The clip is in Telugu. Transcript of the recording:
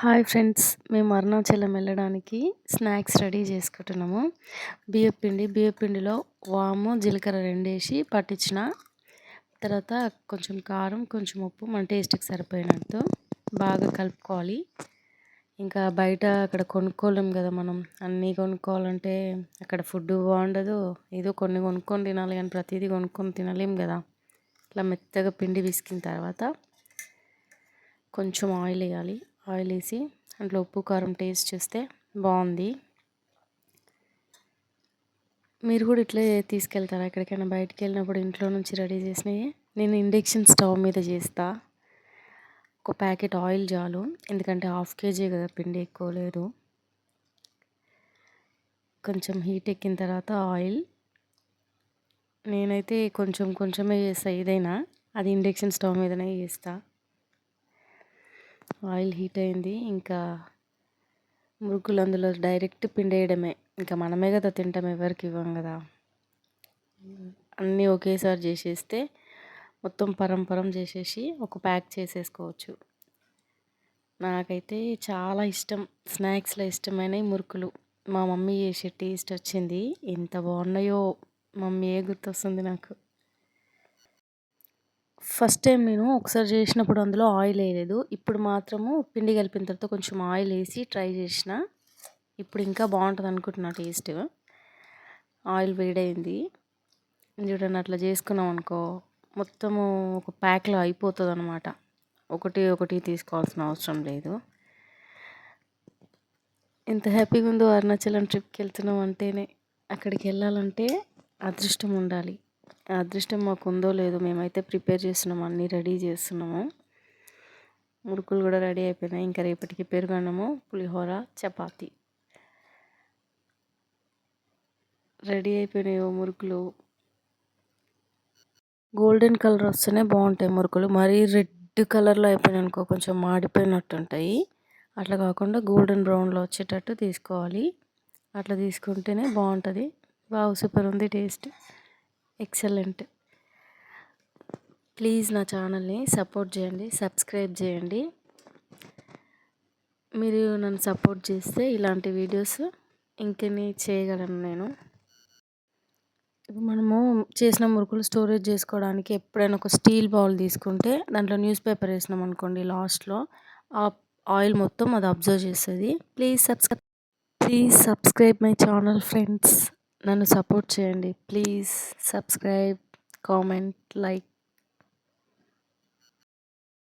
హాయ్ ఫ్రెండ్స్ మేము అరుణాచలం వెళ్ళడానికి స్నాక్స్ రెడీ చేసుకుంటున్నాము. బియ్యపిండి బియ్యపిండిలో వాము జీలకర్ర రెండేసి పట్టించిన తర్వాత కొంచెం కారం కొంచెం ఉప్పు మన టేస్ట్కి సరిపోయినట్టు బాగా కలుపుకోవాలి. ఇంకా బయట అక్కడ కొనుక్కోలేం కదా మనం. అన్నీ కొనుక్కోవాలంటే అక్కడ ఫుడ్ బాగుండదు. ఏదో కొన్ని కొనుక్కొని తినాలి కానీ ప్రతిదీ కొనుక్కొని తినలేం కదా. ఇట్లా మెత్తగా పిండి విసికిన తర్వాత కొంచెం ఆయిల్ వేయాలి. ఆయిల్ వేసి అందులో ఉప్పు కారం టేస్ట్ చేస్తే బాగుంది. మీరు కూడా ఇట్లే తీసుకెళ్తారా? ఎక్కడికైనా బయటికి వెళ్ళినప్పుడు ఇంట్లో నుంచి రెడీ చేసినవి? నేను ఇండక్షన్ స్టవ్ మీద చేస్తా. ఒక ప్యాకెట్ ఆయిల్ చాలు. ఎందుకంటే హాఫ్ కేజీ కదా పిండి ఎక్కువ లేదు. కొంచెం హీట్ ఎక్కిన తర్వాత ఆయిల్. నేనైతే కొంచెం కొంచెమే చేస్తా ఏదైనా. అది ఇండక్షన్ స్టవ్ మీదనే చేస్తా. ఆయిల్ హీట్ అయింది. ఇంకా మురుకులు అందులో డైరెక్ట్ పిండేయడమే. ఇంకా మనమే కదా తింటాం ఎవరికి ఇవ్వం కదా. అన్నీ ఒకేసారి చేసేస్తే మొత్తం పరంపరం చేసేసి ఒక ప్యాక్ చేసేసుకోవచ్చు. నాకైతే చాలా ఇష్టం. స్నాక్స్లో ఇష్టమైన మురుకులు. మా మమ్మీ చేసే టేస్ట్ వచ్చింది. ఎంత బాగున్నాయో. మమ్మీ ఏ గుర్తొస్తుంది నాకు. ఫస్ట్ టైం నేను ఒకసారి చేసినప్పుడు అందులో ఆయిల్ వేయలేదు. ఇప్పుడు మాత్రము పిండి కలిపిన తర్వాత కొంచెం ఆయిల్ వేసి ట్రై చేసిన. ఇప్పుడు ఇంకా బాగుంటుంది అనుకుంటున్నా టేస్ట్. ఆయిల్ వేడైంది. చూడండి అట్లా చేసుకున్నాం అనుకో మొత్తము ఒక ప్యాక్లో అయిపోతుంది అనమాట ఒకటి ఒకటి తీసుకోవాల్సిన అవసరం లేదు. ఎంత హ్యాపీగా ఉందో అరుణాచలం ట్రిప్కి వెళ్తున్నాం అంటేనే అక్కడికి వెళ్ళాలంటే అదృష్టం ఉండాలి. అదృష్టం మాకు ఉందో లేదో మేమైతే ప్రిపేర్ చేస్తున్నాము అన్నీ రెడీ చేస్తున్నాము. మురుకులు కూడా రెడీ అయిపోయినాయి. ఇంకా రేపటికి పెరుగన్నము పులిహోర చపాతి. రెడీ అయిపోయినాయి మురుకులు. గోల్డెన్ కలర్ వస్తేనే బాగుంటాయి మురుకులు. మరీ రెడ్ కలర్లో అయిపోయినాయి అనుకో కొంచెం మాడిపోయినట్టు ఉంటాయి అట్లా కాకుండా గోల్డెన్ బ్రౌన్లో వచ్చేటట్టు తీసుకోవాలి. అట్లా తీసుకుంటేనే బాగుంటుంది. బాగా సూపర్ ఉంది టేస్ట్. ఎక్సలెంట్. ప్లీజ్ నా ఛానల్ని సపోర్ట్ చేయండి సబ్స్క్రైబ్ చేయండి. మీరు నన్ను సపోర్ట్ చేస్తే ఇలాంటి వీడియోస్ ఇంకెన్ని చేయగలను నేను? మనము చేసిన మురుకులు స్టోరేజ్ చేసుకోవడానికి ఎప్పుడైనా ఒక స్టీల్ బౌల్ తీసుకుంటే దాంట్లో న్యూస్ పేపర్ వేసినాం అనుకోండి లాస్ట్లో ఆ ఆయిల్ మొత్తం అది అబ్జర్వ్ చేస్తుంది. Please subscribe please subscribe my channel friends. నన్ను సపోర్ట్ చేయండి. Please subscribe comment like